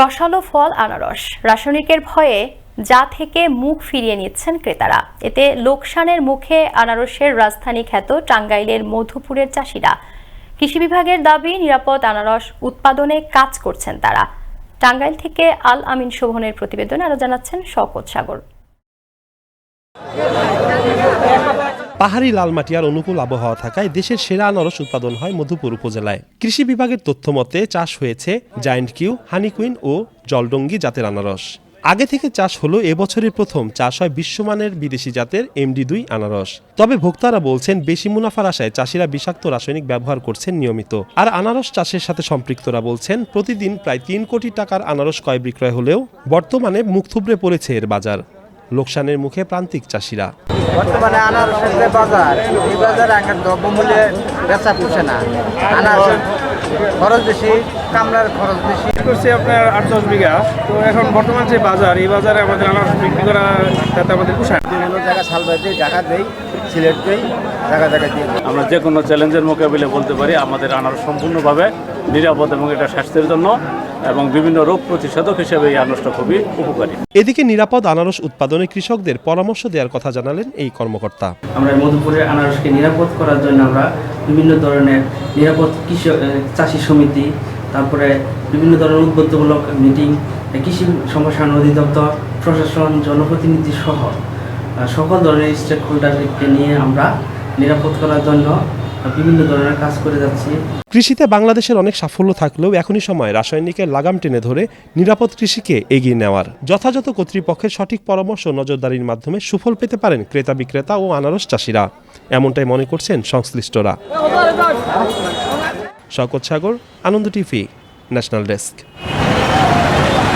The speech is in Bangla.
রসালো ফল আনারস। রাসায়নিকের ভয়ে যা থেকে মুখ ফিরিয়ে নিচ্ছেন ক্রেতারা। এতে লোকসানের মুখে আনারসের রাজধানী খ্যাত টাঙ্গাইলের মধুপুরের চাষিরা। কৃষি বিভাগের দাবি, নিরাপদ আনারস উৎপাদনে কাজ করছেন তারা। টাঙ্গাইল থেকে আল আমিন শোভনের প্রতিবেদনে আরও জানাচ্ছেন শওকত সাগর। পাহাড়ি লাল মাটি আর অনুকূল আবহাওয়া থাকায় দেশের সেরা আনারস উৎপাদন হয় মধুপুর উপজেলায়। কৃষি বিভাগের তথ্য মতে চাষ হয়েছে জায়েন্ট কিউ হানিকুইন ও জলডঙ্গি জাতের আনারস। আগে থেকে চাষ হলো এবছরের প্রথম, চাষ হয় বিশ্বমানের বিদেশি জাতের এমডি দুই আনারস। তবে ভোক্তারা বলছেন বেশি মুনাফার আশায় চাষিরা বিষাক্ত রাসায়নিক ব্যবহার করছেন নিয়মিত। আর আনারস চাষের সাথে সম্পৃক্তরা বলছেন, প্রতিদিন প্রায় তিন কোটি টাকার আনারস ক্রয় বিক্রয় হলেও বর্তমানে মুখ থুবড়ে পড়েছে এর বাজার। লোকসানের মুখে প্রান্তিক চাষিরা। বর্তমানে আনারসের যে বাজার। এই বাজারে এখন দ্রব্যমূল্যে বেচা পুষে না। আনারসের খরচ বেশি কামলার খরচ বেশি। করছি আপনার আট দশ বিঘা। তো এখন বর্তমান যে বাজার এই বাজারে আমাদের আনারস বিক্রি করা তাতে আমাদের পোষায়। বিভিন্ন জায়গায় সালবাই দিই ঢাকা দেই সিলেট দেই জায়গা জায়গায় দিই। আমরা যে কোনো চ্যালেঞ্জের মোকাবিলা বলতে পারি আমাদের আনারস সম্পূর্ণভাবে নিরাপদ এবং এটা স্বাস্থ্যের জন্য। এবং বিভিন্ন রোগ প্রতিষেধক হিসেবে এই আনারসটা খুবই উপকারী। এদিকে নিরাপদ আনারস উৎপাদনে কৃষকদের পরামর্শ দেওয়ার কথা জানালেন এই কর্মকর্তা। আমরা মধুপুরের আনারসকে নিরাপদ করার জন্য আমরা বিভিন্ন ধরনের নিরাপদ কৃষক চাষি সমিতি তারপরে বিভিন্ন ধরনের উদ্বুদ্ধমূলক মিটিং কৃষি সম্প্রসারণ অধিদপ্তর প্রশাসন জনপ্রতিনিধি সহ সকল ধরনের স্টেক হোল্ডারকে নিয়ে আমরা নিরাপদ করার জন্য কৃষিতে বাংলাদেশের অনেক সাফল্য থাকলেও এখনই সময় রাসায়নিকের লাগাম টেনে ধরে নিরাপদ কৃষিকে এগিয়ে নেওয়ার। যথাযথ কর্তৃপক্ষের সঠিক পরামর্শ নজরদারির মাধ্যমে সুফল পেতে পারেন ক্রেতা বিক্রেতা ও আনারস চাষিরা। এমনটাই মনে করছেন সংশ্লিষ্টরা। শকত সাগর, আনন্দ টিভি, ন্যাশনাল ডেস্ক।